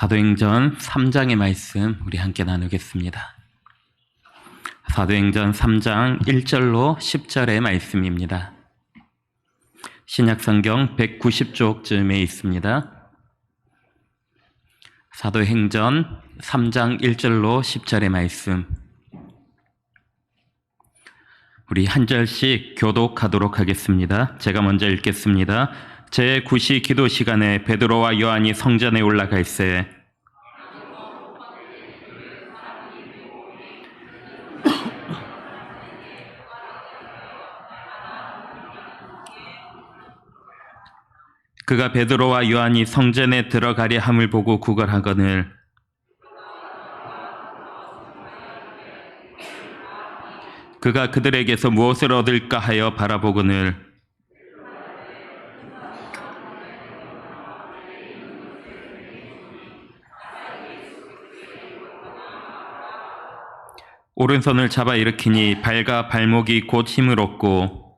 사도행전 3장의 말씀 우리 함께 나누겠습니다. 사도행전 3장 1절로 10절의 말씀입니다. 신약성경 190쪽쯤에 있습니다. 사도행전 3장 1절로 10절의 말씀 우리 한 절씩 교독하도록 하겠습니다. 제가 먼저 읽겠습니다. 제 9시 기도 시간에 베드로와 요한이 성전에 올라가 있어요. 그가 베드로와 요한이 성전에 들어가려 함을 보고 구걸하거늘 그가 그들에게서 무엇을 얻을까 하여 바라보거늘 오른손을 잡아 일으키니 발과 발목이 곧 힘을 얻고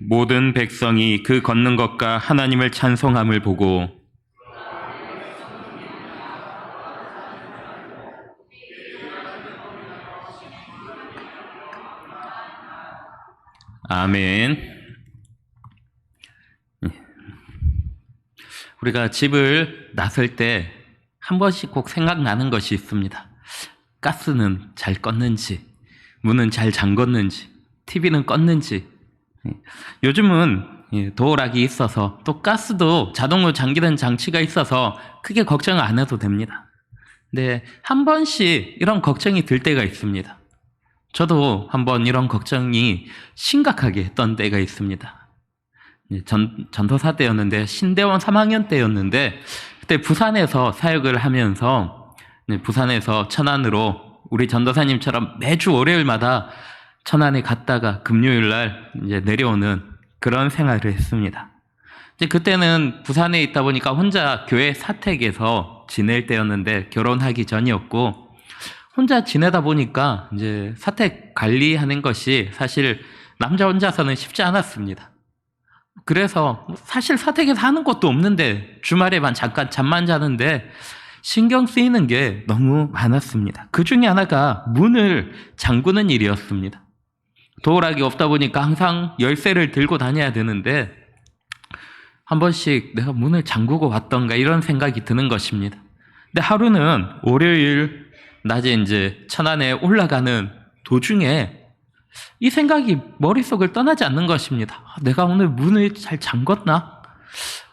모든 백성이 그 걷는 것과 하나님을 찬송함을 보고 아멘. 우리가 집을 나설 때 한 번씩 꼭 생각나는 것이 있습니다. 가스는 잘 껐는지, 문은 잘 잠궜는지, TV는 껐는지. 요즘은 예, 도어락이 있어서 또 가스도 자동으로 잠기는 장치가 있어서 크게 걱정 안 해도 됩니다. 근데 한 번씩 이런 걱정이 들 때가 있습니다. 저도 한번 이런 걱정이 심각하게 했던 때가 있습니다. 예, 전, 전도사 때였는데, 신대원 3학년 때였는데, 그때 부산에서 사역을 하면서, 네, 부산에서 천안으로 우리 전도사님처럼 매주 월요일마다 천안에 갔다가 금요일 날 이제 내려오는 그런 생활을 했습니다. 이제 그때는 부산에 있다 보니까 혼자 교회 사택에서 지낼 때였는데 결혼하기 전이었고 혼자 지내다 보니까 이제 사택 관리하는 것이 사실 남자 혼자서는 쉽지 않았습니다. 그래서 사실 사택에서 하는 것도 없는데 주말에만 잠깐 잠만 자는데 신경 쓰이는 게 너무 많았습니다. 그 중에 하나가 문을 잠그는 일이었습니다. 도어락이 없다 보니까 항상 열쇠를 들고 다녀야 되는데 한 번씩 내가 문을 잠그고 왔던가 이런 생각이 드는 것입니다. 근데 하루는 월요일 낮에 이제 천안에 올라가는 도중에 이 생각이 머릿속을 떠나지 않는 것입니다. 아, 내가 오늘 문을 잘 잠궜나?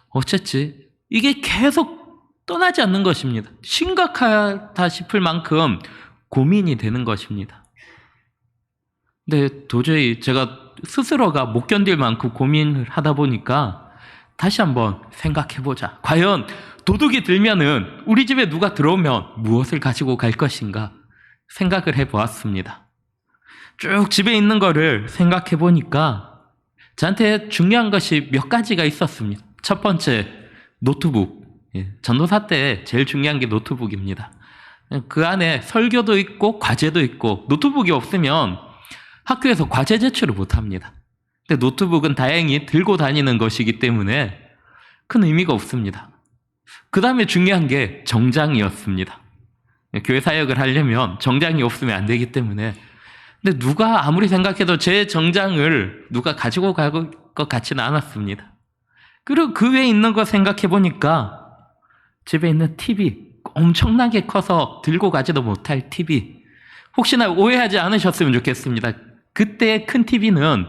어쨌지? 이게 계속 떠나지 않는 것입니다. 심각하다 싶을 만큼 고민이 되는 것입니다. 근데 도저히 제가 스스로가 못 견딜 만큼 고민을 하다 보니까 다시 한번 생각해 보자. 과연 도둑이 들면은 우리 집에 누가 들어오면 무엇을 가지고 갈 것인가 생각을 해 보았습니다. 쭉 집에 있는 거를 생각해 보니까 저한테 중요한 것이 몇 가지가 있었습니다. 첫 번째, 노트북. 예, 전도사 때 제일 중요한 게 노트북입니다. 그 안에 설교도 있고 과제도 있고 노트북이 없으면 학교에서 과제 제출을 못 합니다. 근데 노트북은 다행히 들고 다니는 것이기 때문에 큰 의미가 없습니다. 그 다음에 중요한 게 정장이었습니다. 교회 사역을 하려면 정장이 없으면 안 되기 때문에 근데 누가 아무리 생각해도 제 정장을 누가 가지고 갈 것 같지는 않았습니다. 그리고 그 외에 있는 거 생각해 보니까 집에 있는 TV 엄청나게 커서 들고 가지도 못할 TV 혹시나 오해하지 않으셨으면 좋겠습니다. 그때 큰 TV는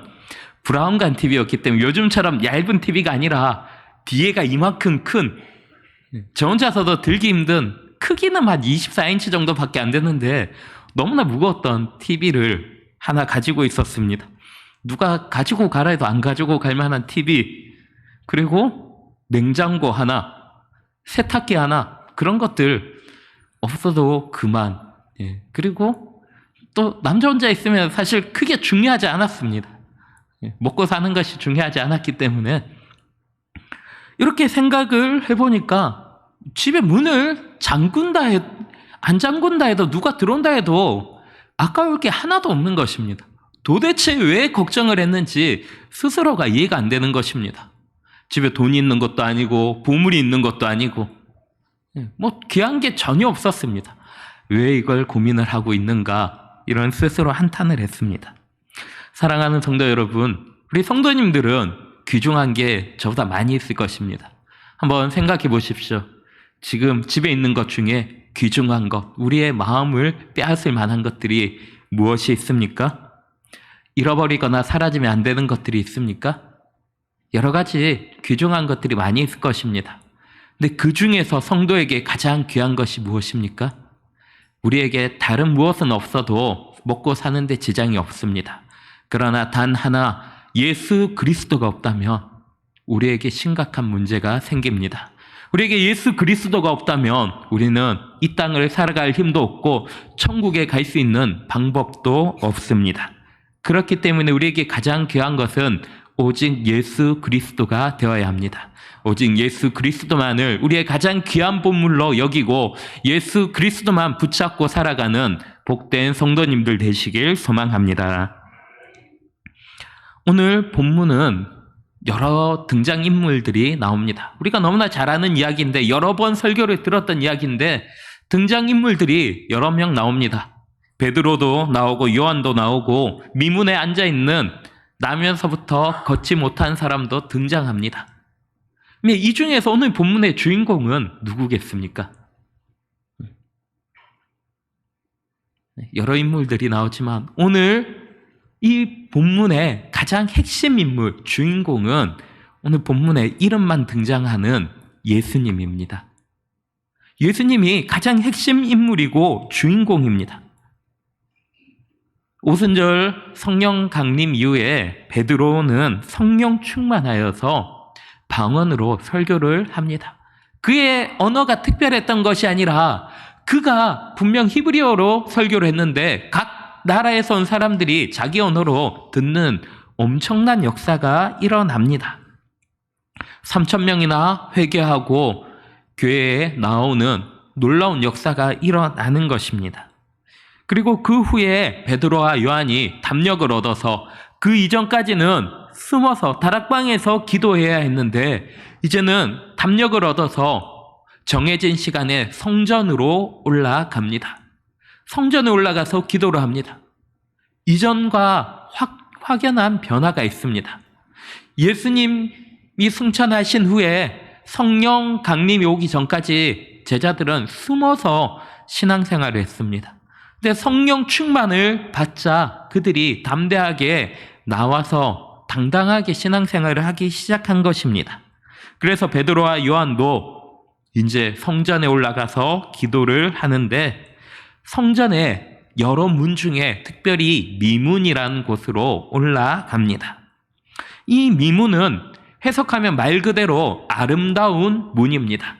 브라운관 TV였기 때문에 요즘처럼 얇은 TV가 아니라 뒤에가 이만큼 큰 저 혼자서도 들기 힘든 크기는 한 24인치 정도밖에 안 되는데 너무나 무거웠던 TV를 하나 가지고 있었습니다. 누가 가지고 가라 해도 안 가지고 갈 만한 TV, 그리고 냉장고 하나, 세탁기 하나, 그런 것들 없어도 그만. 예. 그리고 또 남자 혼자 있으면 사실 크게 중요하지 않았습니다. 예. 먹고 사는 것이 중요하지 않았기 때문에 이렇게 생각을 해보니까 집에 문을 잠근다 해, 안 잠근다 해도 누가 들어온다 해도 아까울 게 하나도 없는 것입니다. 도대체 왜 걱정을 했는지 스스로가 이해가 안 되는 것입니다. 집에 돈이 있는 것도 아니고 보물이 있는 것도 아니고 예, 뭐 귀한 게 전혀 없었습니다. 왜 이걸 고민을 하고 있는가 이런 스스로 한탄을 했습니다. 사랑하는 성도 여러분, 우리 성도님들은 귀중한 게 저보다 많이 있을 것입니다. 한번 생각해 보십시오. 지금 집에 있는 것 중에 귀중한 것, 우리의 마음을 빼앗을 만한 것들이 무엇이 있습니까? 잃어버리거나 사라지면 안 되는 것들이 있습니까? 여러 가지 귀중한 것들이 많이 있을 것입니다. 근데 그 중에서 성도에게 가장 귀한 것이 무엇입니까? 우리에게 다른 무엇은 없어도 먹고 사는데 지장이 없습니다. 그러나 단 하나 예수 그리스도가 없다면 우리에게 심각한 문제가 생깁니다. 우리에게 예수 그리스도가 없다면 우리는 이 땅을 살아갈 힘도 없고 천국에 갈 수 있는 방법도 없습니다. 그렇기 때문에 우리에게 가장 귀한 것은 오직 예수 그리스도가 되어야 합니다. 오직 예수 그리스도만을 우리의 가장 귀한 보물로 여기고 예수 그리스도만 붙잡고 살아가는 복된 성도님들 되시길 소망합니다. 오늘 본문은 여러 등장인물들이 나옵니다. 우리가 너무나 잘 아는 이야기인데 여러 번 설교를 들었던 이야기인데 등장인물들이 여러 명 나옵니다. 베드로도 나오고 요한도 나오고 미문에 앉아 있는 나면서부터 걷지 못한 사람도 등장합니다. 이 중에서 오늘 본문의 주인공은 누구겠습니까? 여러 인물들이 나오지만 오늘 이 본문의 가장 핵심 인물, 주인공은 오늘 본문에 이름만 등장하는 예수님입니다. 예수님이 가장 핵심 인물이고 주인공입니다. 오순절 성령 강림 이후에 베드로는 성령 충만하여서 방언으로 설교를 합니다. 그의 언어가 특별했던 것이 아니라 그가 분명 히브리어로 설교를 했는데 각 나라에서 온 사람들이 자기 언어로 듣는 엄청난 역사가 일어납니다. 3천 명이나 회개하고 교회에 나오는 놀라운 역사가 일어나는 것입니다. 그리고 그 후에 베드로와 요한이 담력을 얻어서 그 이전까지는 숨어서 다락방에서 기도해야 했는데 이제는 담력을 얻어서 정해진 시간에 성전으로 올라갑니다. 성전에 올라가서 기도를 합니다. 이전과 확, 확연한 변화가 있습니다. 예수님이 승천하신 후에 성령 강림이 오기 전까지 제자들은 숨어서 신앙생활을 했습니다. 근데 성령 충만을 받자 그들이 담대하게 나와서 당당하게 신앙생활을 하기 시작한 것입니다. 그래서 베드로와 요한도 이제 성전에 올라가서 기도를 하는데 성전에 여러 문 중에 특별히 미문이라는 곳으로 올라갑니다. 이 미문은 해석하면 말 그대로 아름다운 문입니다.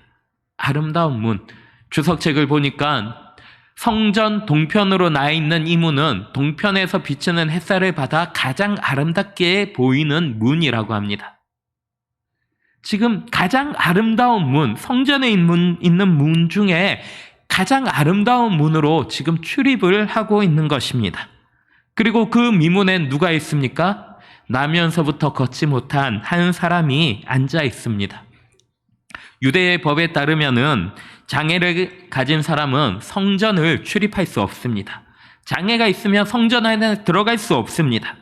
아름다운 문. 주석책을 보니까 성전 동편으로 나 있는 이 문은 동편에서 비치는 햇살을 받아 가장 아름답게 보이는 문이라고 합니다. 지금 가장 아름다운 문, 성전에 있는 문 중에 가장 아름다운 문으로 지금 출입을 하고 있는 것입니다. 그리고 그 미문엔 누가 있습니까? 나면서부터 걷지 못한 한 사람이 앉아 있습니다. 유대의 법에 따르면은 장애를 가진 사람은 성전을 출입할 수 없습니다. 장애가 있으면 성전 안에 들어갈 수 없습니다.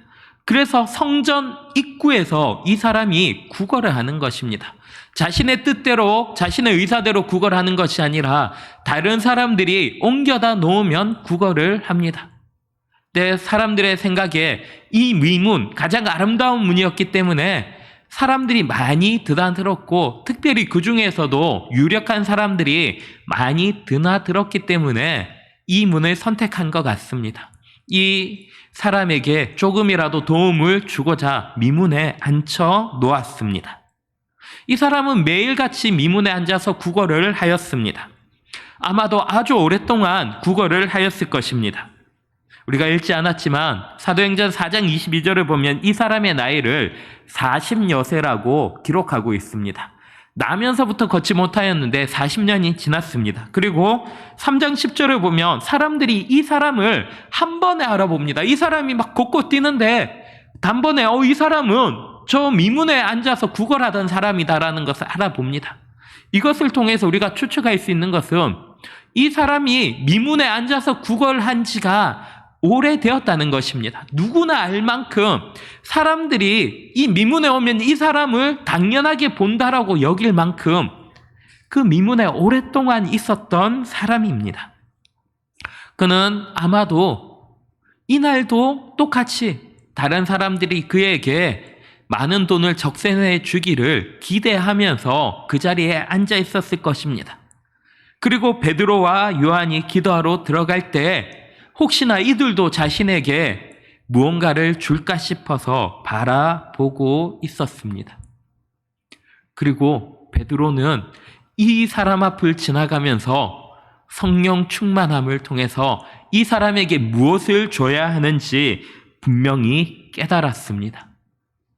그래서 성전 입구에서 이 사람이 구걸을 하는 것입니다. 자신의 뜻대로, 자신의 의사대로 구걸을 하는 것이 아니라 다른 사람들이 옮겨다 놓으면 구걸을 합니다. 내 사람들의 생각에 이 미문, 가장 아름다운 문이었기 때문에 사람들이 많이 드나들었고 특별히 그 중에서도 유력한 사람들이 많이 드나들었기 때문에 이 문을 선택한 것 같습니다. 이 사람에게 조금이라도 도움을 주고자 미문에 앉혀 놓았습니다. 이 사람은 매일같이 미문에 앉아서 국어를 하였습니다. 아마도 아주 오랫동안 국어를 하였을 것입니다. 우리가 읽지 않았지만 사도행전 4장 22절을 보면 이 사람의 나이를 40여세라고 기록하고 있습니다. 나면서부터 걷지 못하였는데 40년이 지났습니다. 그리고 3장 10절을 보면 사람들이 이 사람을 한 번에 알아봅니다. 이 사람이 막 걷고 뛰는데 단번에 어, 이 사람은 저 미문에 앉아서 구걸하던 사람이다라는 것을 알아봅니다. 이것을 통해서 우리가 추측할 수 있는 것은 이 사람이 미문에 앉아서 구걸한 지가 오래되었다는 것입니다. 누구나 알 만큼 사람들이 이 미문에 오면 이 사람을 당연하게 본다라고 여길 만큼 그 미문에 오랫동안 있었던 사람입니다. 그는 아마도 이날도 똑같이 다른 사람들이 그에게 많은 돈을 적세해 주기를 기대하면서 그 자리에 앉아 있었을 것입니다. 그리고 베드로와 요한이 기도하러 들어갈 때 혹시나 이들도 자신에게 무언가를 줄까 싶어서 바라보고 있었습니다. 그리고 베드로는 이 사람 앞을 지나가면서 성령 충만함을 통해서 이 사람에게 무엇을 줘야 하는지 분명히 깨달았습니다.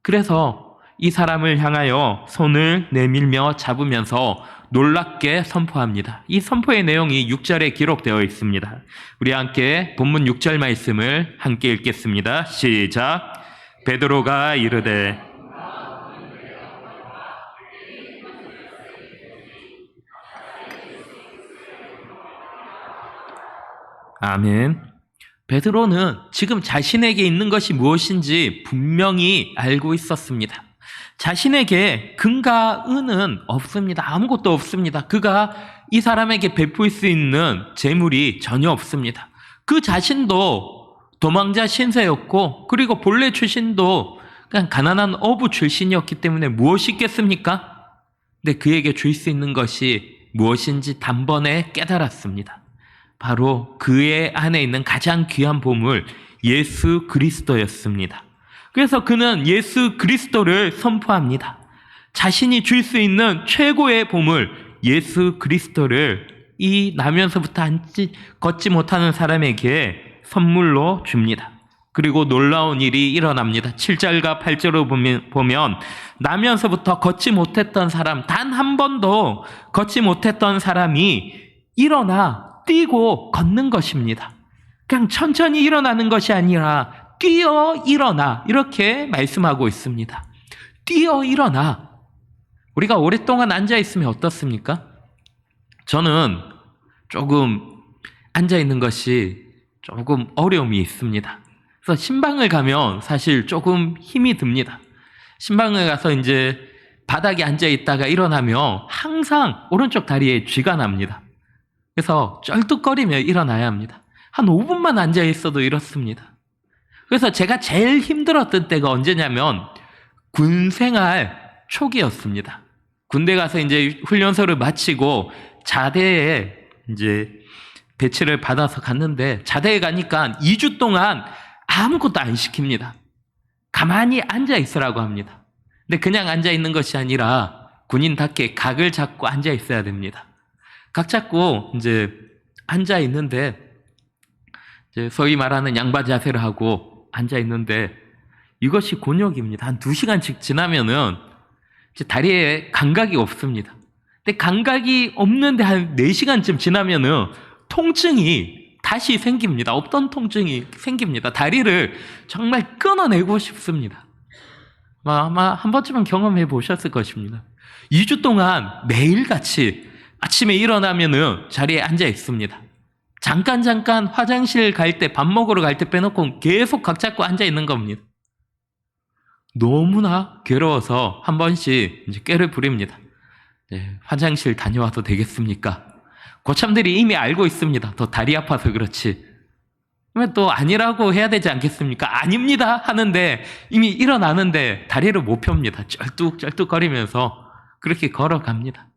그래서 이 사람을 향하여 손을 내밀며 잡으면서 놀랍게 선포합니다. 이 선포의 내용이 6절에 기록되어 있습니다. 우리 함께 본문 6절 말씀을 함께 읽겠습니다. 시작. 베드로가 이르되 아멘. 베드로는 지금 자신에게 있는 것이 무엇인지 분명히 알고 있었습니다. 자신에게 금과 은은 없습니다. 아무것도 없습니다. 그가 이 사람에게 베풀 수 있는 재물이 전혀 없습니다. 그 자신도 도망자 신세였고, 그리고 본래 출신도 그냥 가난한 어부 출신이었기 때문에 무엇이 있겠습니까? 근데 그에게 줄 수 있는 것이 무엇인지 단번에 깨달았습니다. 바로 그의 안에 있는 가장 귀한 보물, 예수 그리스도였습니다. 그래서 그는 예수 그리스도를 선포합니다. 자신이 줄 수 있는 최고의 보물, 예수 그리스도를 이 나면서부터 앉지, 걷지 못하는 사람에게 선물로 줍니다. 그리고 놀라운 일이 일어납니다. 7절과 8절을 보면, 보면 나면서부터 걷지 못했던 사람, 단 한 번도 걷지 못했던 사람이 일어나 뛰고 걷는 것입니다. 그냥 천천히 일어나는 것이 아니라 뛰어 일어나 이렇게 말씀하고 있습니다. 뛰어 일어나. 우리가 오랫동안 앉아 있으면 어떻습니까? 저는 조금 앉아 있는 것이 조금 어려움이 있습니다. 그래서 신방을 가면 사실 조금 힘이 듭니다. 신방을 가서 이제 바닥에 앉아 있다가 일어나면 항상 오른쪽 다리에 쥐가 납니다. 그래서 쩔뚝거리며 일어나야 합니다. 한 5분만 앉아 있어도 이렇습니다. 그래서 제가 제일 힘들었던 때가 언제냐면 군 생활 초기였습니다. 군대 가서 이제 훈련소를 마치고 자대에 이제 배치를 받아서 갔는데 자대에 가니까 2주 동안 아무것도 안 시킵니다. 가만히 앉아 있으라고 합니다. 근데 그냥 앉아 있는 것이 아니라 군인답게 각을 잡고 앉아 있어야 됩니다. 각 잡고 이제 앉아 있는데 이제 소위 말하는 양바 자세를 하고 앉아 있는데 이것이 곤욕입니다. 한 두 시간씩 지나면은 이제 다리에 감각이 없습니다. 근데 감각이 없는데 한네 시간쯤 지나면은 통증이 다시 생깁니다. 없던 통증이 생깁니다. 다리를 정말 끊어내고 싶습니다. 아마 한 번쯤은 경험해 보셨을 것입니다. 2주 동안 매일같이 아침에 일어나면은 자리에 앉아 있습니다. 잠깐 잠깐 화장실 갈 때 밥 먹으러 갈 때 빼놓고 계속 각 잡고 앉아 있는 겁니다. 너무나 괴로워서 한 번씩 이제 꾀를 부립니다. 네, 화장실 다녀와도 되겠습니까? 고참들이 이미 알고 있습니다. 더 다리 아파서 그렇지. 또 아니라고 해야 되지 않겠습니까? 아닙니다 하는데 이미 일어나는데 다리를 못 펴니다. 쩔뚝쩔뚝거리면서 그렇게 걸어갑니다.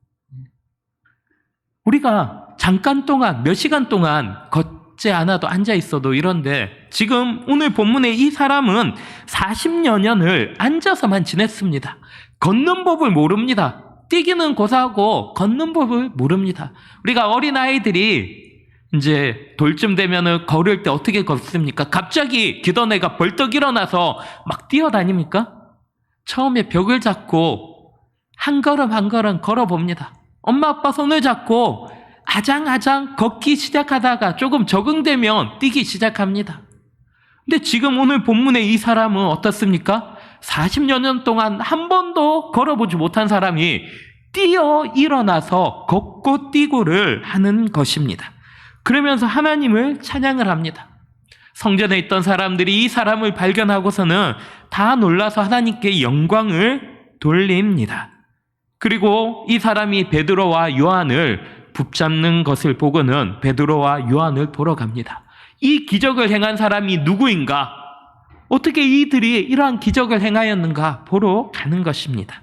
우리가 잠깐 동안, 몇 시간 동안 걷지 않아도 앉아 있어도 이런데 지금 오늘 본문의 이 사람은 40여 년을 앉아서만 지냈습니다. 걷는 법을 모릅니다. 뛰기는 고사하고 걷는 법을 모릅니다. 우리가 어린아이들이 이제 돌쯤 되면은 걸을 때 어떻게 걷습니까? 갑자기 기던 애가 벌떡 일어나서 막 뛰어다닙니까? 처음에 벽을 잡고 한 걸음 한 걸음 걸어봅니다. 엄마 아빠 손을 잡고 아장아장 걷기 시작하다가 조금 적응되면 뛰기 시작합니다. 근데 지금 오늘 본문의 이 사람은 어떻습니까? 40여 년 동안 한 번도 걸어보지 못한 사람이 뛰어 일어나서 걷고 뛰고를 하는 것입니다. 그러면서 하나님을 찬양을 합니다. 성전에 있던 사람들이 이 사람을 발견하고서는 다 놀라서 하나님께 영광을 돌립니다. 그리고 이 사람이 베드로와 요한을 붙잡는 것을 보고는 베드로와 요한을 보러 갑니다. 이 기적을 행한 사람이 누구인가? 어떻게 이들이 이러한 기적을 행하였는가 보러 가는 것입니다.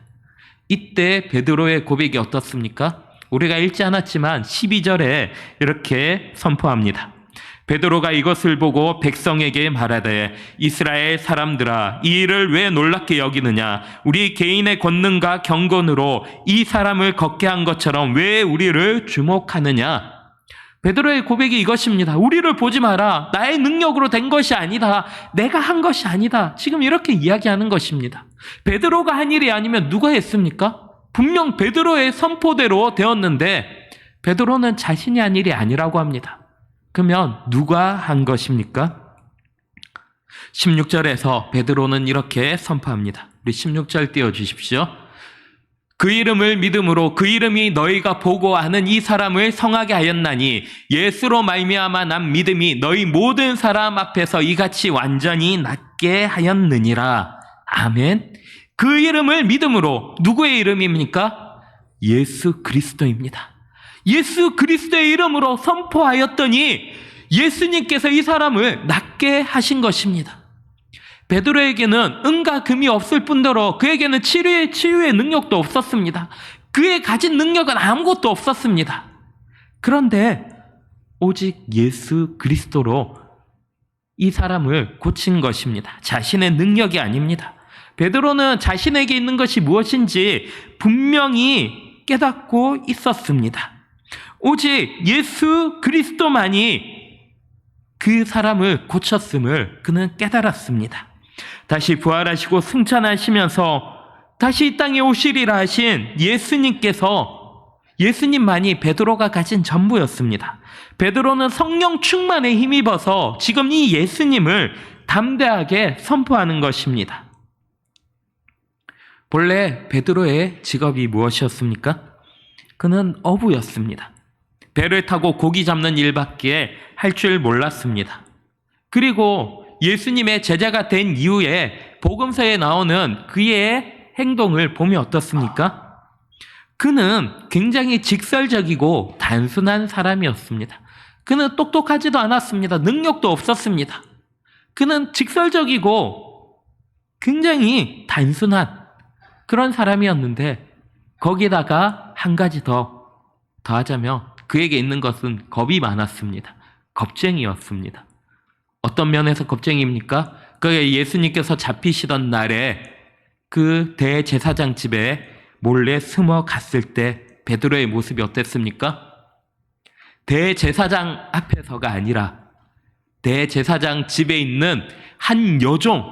이때 베드로의 고백이 어떻습니까? 우리가 읽지 않았지만 12절에 이렇게 선포합니다. 베드로가 이것을 보고 백성에게 말하되 이스라엘 사람들아 이 일을 왜 놀랍게 여기느냐 우리 개인의 권능과 경건으로 이 사람을 걷게 한 것처럼 왜 우리를 주목하느냐 베드로의 고백이 이것입니다. 우리를 보지 마라. 나의 능력으로 된 것이 아니다. 내가 한 것이 아니다. 지금 이렇게 이야기하는 것입니다. 베드로가 한 일이 아니면 누가 했습니까? 분명 베드로의 선포대로 되었는데 베드로는 자신이 한 일이 아니라고 합니다. 그러면 누가 한 것입니까? 16절에서 베드로는 이렇게 선포합니다. 우리 16절 띄워 주십시오. 그 이름을 믿음으로 그 이름이 너희가 보고 아는 이 사람을 성하게 하였나니 예수로 말미암아 난 믿음이 너희 모든 사람 앞에서 이같이 완전히 낫게 하였느니라. 아멘. 그 이름을 믿음으로 누구의 이름입니까? 예수 그리스도입니다. 예수 그리스도의 이름으로 선포하였더니 예수님께서 이 사람을 낫게 하신 것입니다. 베드로에게는 은과 금이 없을 뿐더러 그에게는 치료의, 치유의 능력도 없었습니다. 그의 가진 능력은 아무것도 없었습니다. 그런데 오직 예수 그리스도로 이 사람을 고친 것입니다. 자신의 능력이 아닙니다. 베드로는 자신에게 있는 것이 무엇인지 분명히 깨닫고 있었습니다. 오직 예수 그리스도만이 그 사람을 고쳤음을 그는 깨달았습니다. 다시 부활하시고 승천하시면서 다시 이 땅에 오시리라 하신 예수님께서 예수님만이 베드로가 가진 전부였습니다. 베드로는 성령 충만에 힘입어서 지금 이 예수님을 담대하게 선포하는 것입니다. 본래 베드로의 직업이 무엇이었습니까? 그는 어부였습니다. 배를 타고 고기 잡는 일밖에 할 줄 몰랐습니다. 그리고 예수님의 제자가 된 이후에 복음서에 나오는 그의 행동을 보면 어떻습니까? 그는 굉장히 직설적이고 단순한 사람이었습니다. 그는 똑똑하지도 않았습니다. 능력도 없었습니다. 그는 직설적이고 굉장히 단순한 그런 사람이었는데 거기다가 한 가지 더 더하자면 그에게 있는 것은 겁이 많았습니다. 겁쟁이였습니다. 어떤 면에서 겁쟁이입니까? 그 예수님께서 잡히시던 날에 그 대제사장 집에 몰래 숨어 갔을 때 베드로의 모습이 어땠습니까? 대제사장 앞에서가 아니라 대제사장 집에 있는 한 여종,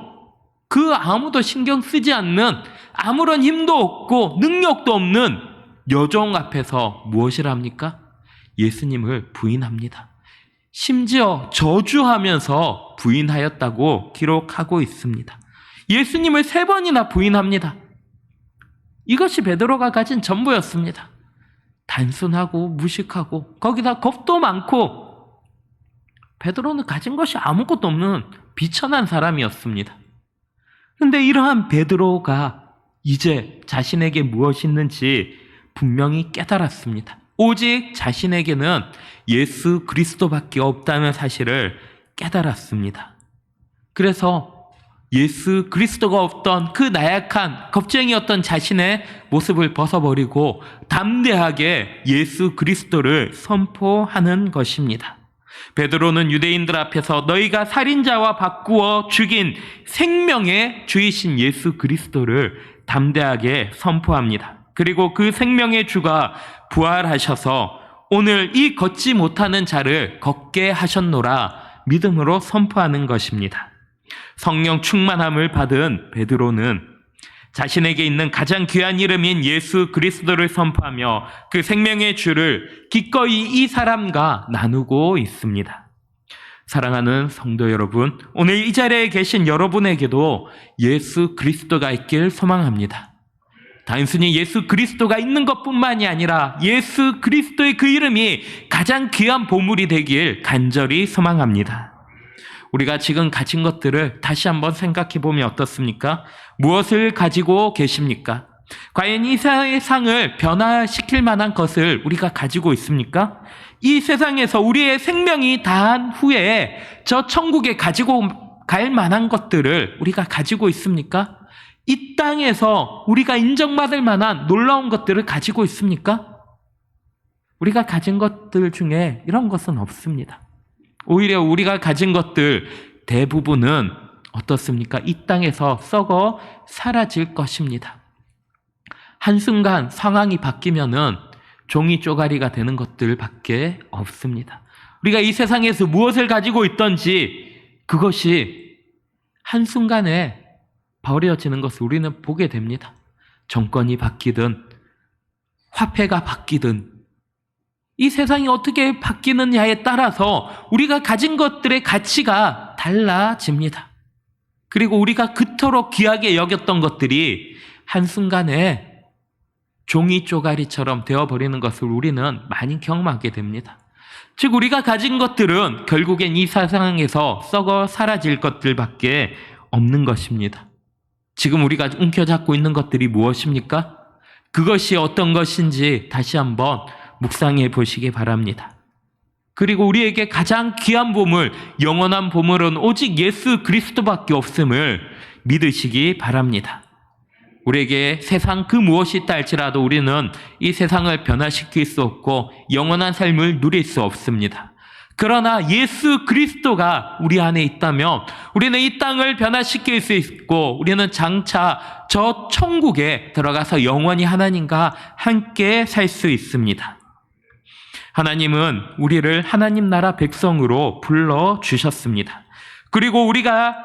그 아무도 신경 쓰지 않는 아무런 힘도 없고 능력도 없는 여종 앞에서 무엇을 합니까? 예수님을 부인합니다. 심지어 저주하면서 부인하였다고 기록하고 있습니다. 예수님을 세 번이나 부인합니다. 이것이 베드로가 가진 전부였습니다. 단순하고 무식하고 거기다 겁도 많고 베드로는 가진 것이 아무것도 없는 비천한 사람이었습니다. 그런데 이러한 베드로가 이제 자신에게 무엇이 있는지 분명히 깨달았습니다. 오직 자신에게는 예수 그리스도밖에 없다는 사실을 깨달았습니다. 그래서 예수 그리스도가 없던 그 나약한 겁쟁이였던 자신의 모습을 벗어버리고 담대하게 예수 그리스도를 선포하는 것입니다. 베드로는 유대인들 앞에서 너희가 살인자와 바꾸어 죽인 생명의 주이신 예수 그리스도를 담대하게 선포합니다. 그리고 그 생명의 주가 부활하셔서 오늘 이 걷지 못하는 자를 걷게 하셨노라 믿음으로 선포하는 것입니다. 성령 충만함을 받은 베드로는 자신에게 있는 가장 귀한 이름인 예수 그리스도를 선포하며 그 생명의 주를 기꺼이 이 사람과 나누고 있습니다. 사랑하는 성도 여러분, 오늘 이 자리에 계신 여러분에게도 예수 그리스도가 있길 소망합니다. 단순히 예수 그리스도가 있는 것뿐만이 아니라 예수 그리스도의 그 이름이 가장 귀한 보물이 되길 간절히 소망합니다. 우리가 지금 가진 것들을 다시 한번 생각해 보면 어떻습니까? 무엇을 가지고 계십니까? 과연 이 세상을 변화시킬 만한 것을 우리가 가지고 있습니까? 이 세상에서 우리의 생명이 다한 후에 저 천국에 가지고 갈 만한 것들을 우리가 가지고 있습니까? 이 땅에서 우리가 인정받을 만한 놀라운 것들을 가지고 있습니까? 우리가 가진 것들 중에 이런 것은 없습니다. 오히려 우리가 가진 것들 대부분은 어떻습니까? 이 땅에서 썩어 사라질 것입니다. 한순간 상황이 바뀌면은 종이 쪼가리가 되는 것들밖에 없습니다. 우리가 이 세상에서 무엇을 가지고 있던지 그것이 한순간에 버려지는 것을 우리는 보게 됩니다. 정권이 바뀌든 화폐가 바뀌든 이 세상이 어떻게 바뀌느냐에 따라서 우리가 가진 것들의 가치가 달라집니다. 그리고 우리가 그토록 귀하게 여겼던 것들이 한순간에 종이 쪼가리처럼 되어버리는 것을 우리는 많이 경험하게 됩니다. 즉, 우리가 가진 것들은 결국엔 이 세상에서 썩어 사라질 것들밖에 없는 것입니다. 지금 우리가 움켜잡고 있는 것들이 무엇입니까? 그것이 어떤 것인지 다시 한번 묵상해 보시기 바랍니다. 그리고 우리에게 가장 귀한 보물, 영원한 보물은 오직 예수 그리스도밖에 없음을 믿으시기 바랍니다. 우리에게 세상 그 무엇이 있다 할지라도 우리는 이 세상을 변화시킬 수 없고 영원한 삶을 누릴 수 없습니다. 그러나 예수 그리스도가 우리 안에 있다면 우리는 이 땅을 변화시킬 수 있고 우리는 장차 저 천국에 들어가서 영원히 하나님과 함께 살 수 있습니다. 하나님은 우리를 하나님 나라 백성으로 불러 주셨습니다. 그리고 우리가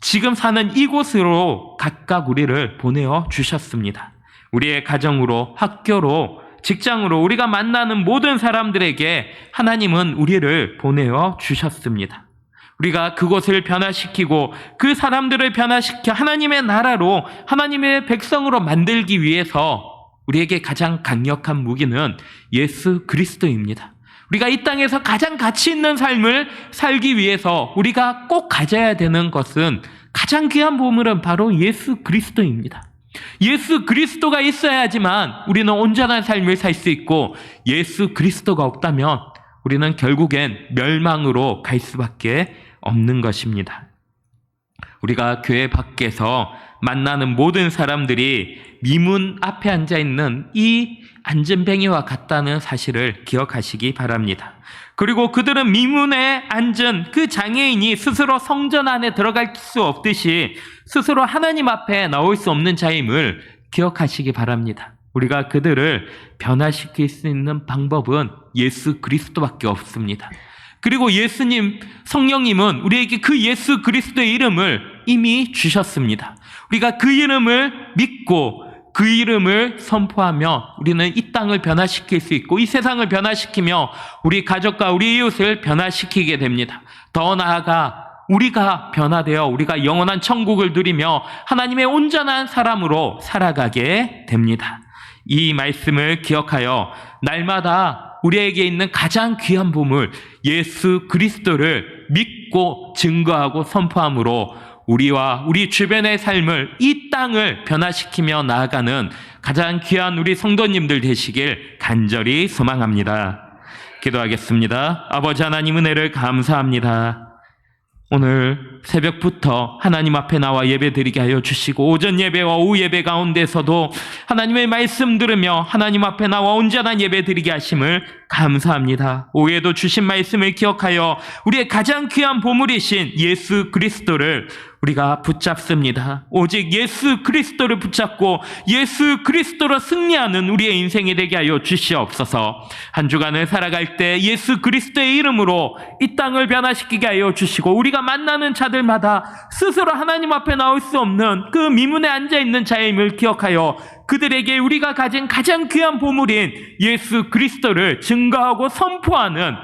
지금 사는 이곳으로 각각 우리를 보내어 주셨습니다. 우리의 가정으로, 학교로, 직장으로 우리가 만나는 모든 사람들에게 하나님은 우리를 보내어 주셨습니다. 우리가 그곳을 변화시키고 그 사람들을 변화시켜 하나님의 나라로 하나님의 백성으로 만들기 위해서 우리에게 가장 강력한 무기는 예수 그리스도입니다. 우리가 이 땅에서 가장 가치 있는 삶을 살기 위해서 우리가 꼭 가져야 되는 것은 가장 귀한 보물은 바로 예수 그리스도입니다. 예수 그리스도가 있어야지만 우리는 온전한 삶을 살 수 있고 예수 그리스도가 없다면 우리는 결국엔 멸망으로 갈 수밖에 없는 것입니다. 우리가 교회 밖에서 만나는 모든 사람들이 미문 앞에 앉아 있는 이 안전뱅이와 같다는 사실을 기억하시기 바랍니다. 그리고 그들은 미문에 앉은 그 장애인이 스스로 성전 안에 들어갈 수 없듯이 스스로 하나님 앞에 나올 수 없는 자임을 기억하시기 바랍니다. 우리가 그들을 변화시킬 수 있는 방법은 예수 그리스도밖에 없습니다. 그리고 예수님, 성령님은 우리에게 그 예수 그리스도의 이름을 이미 주셨습니다. 우리가 그 이름을 믿고 그 이름을 선포하며 우리는 이 땅을 변화시킬 수 있고 이 세상을 변화시키며 우리 가족과 우리 이웃을 변화시키게 됩니다. 더 나아가 우리가 변화되어 우리가 영원한 천국을 누리며 하나님의 온전한 사람으로 살아가게 됩니다. 이 말씀을 기억하여 날마다 우리에게 있는 가장 귀한 보물 예수 그리스도를 믿고 증거하고 선포함으로 우리와 우리 주변의 삶을 이 땅을 변화시키며 나아가는 가장 귀한 우리 성도님들 되시길 간절히 소망합니다. 기도하겠습니다. 아버지 하나님 은혜를 감사합니다. 오늘 새벽부터 하나님 앞에 나와 예배 드리게 하여 주시고 오전 예배와 오후 예배 가운데서도 하나님의 말씀 들으며 하나님 앞에 나와 온전한 예배 드리게 하심을 감사합니다. 오해도 주신 말씀을 기억하여 우리의 가장 귀한 보물이신 예수 그리스도를 우리가 붙잡습니다. 오직 예수 그리스도를 붙잡고 예수 그리스도로 승리하는 우리의 인생이 되게 하여 주시옵소서. 한 주간을 살아갈 때 예수 그리스도의 이름으로 이 땅을 변화시키게 하여 주시고 우리가 만나는 자 들마다 스스로 하나님 앞에 나올 수 없는 그 미문에 앉아 있는 자임을 기억하여 그들에게 우리가 가진 가장 귀한 보물인 예수 그리스도를 증거하고 선포하는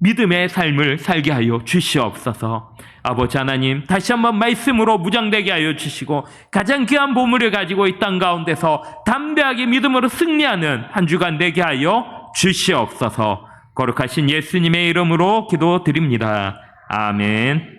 믿음의 삶을 살게 하여 주시옵소서. 아버지 하나님, 다시 한번 말씀으로 무장되게 하여 주시고 가장 귀한 보물을 가지고 이 땅 가운데서 담대하게 믿음으로 승리하는 한 주간 되게 하여 주시옵소서. 거룩하신 예수님의 이름으로 기도드립니다. 아멘.